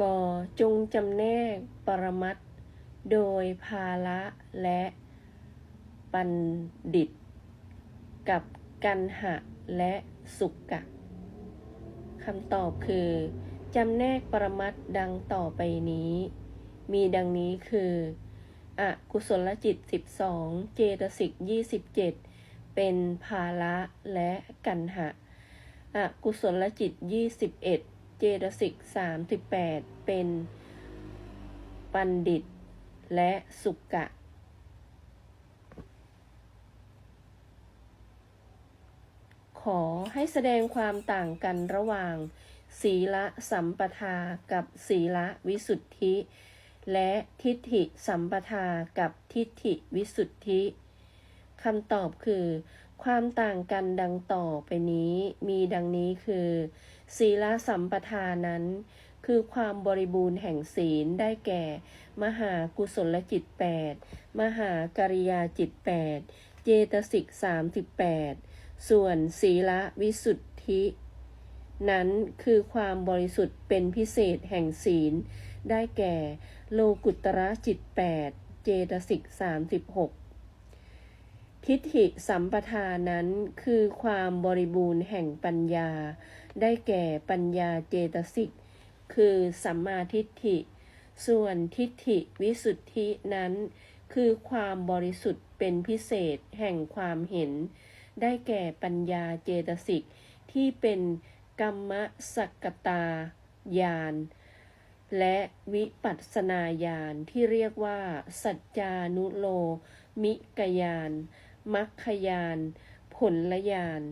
กจงจำแนกปรมัตโดยภาละและปัณฑิต กับกันหะและสุกกะคำตอบคือจำแนกปรมัตดังต่อไปนี้ มีดังนี้คืออกุศลจิต 12 เจตสิก 27 เป็นภาละและกันหะอกุศลจิต 21 เจตสิก38เป็นปัณฑิต และสุกะ ขอให้แสดงความต่างกันระหว่าง ศีละสัมปทากับศีละวิสุทธิ และทิฏฐิสัมปทากับทิฏฐิวิสุทธิคำตอบคือ ความต่างกันดังต่อไปนี้มีดังนี้คือ ศีลสัมปทานั้น คือความบริบูรณ์แห่งศีลได้แก่ มหากุศลจิต 8 มหากริยาจิต 8 เจตสิก 38 ส่วนศีลวิสุทธิ นั้นคือความบริสุทธิ์เป็นพิเศษแห่งศีล ได้แก่ โลกุตระจิต 8 เจตสิก 36 ทิฏฐิสัมปทานั้นคือความบริบูรณ์แห่งปัญญา ได้แก่ปัญญาเจตสิก คือสัมมาทิฏฐิ ส่วนทิฏฐิวิสุทธินั้น คือความบริสุทธิ์เป็นพิเศษแห่งความเห็น ได้แก่ปัญญาเจตสิก ที่เป็นกรรมสักตาญาณและวิปัสสนาญาณที่เรียกว่า สัจจานุโลมิกญาณ มัคคยาน ผลลยาน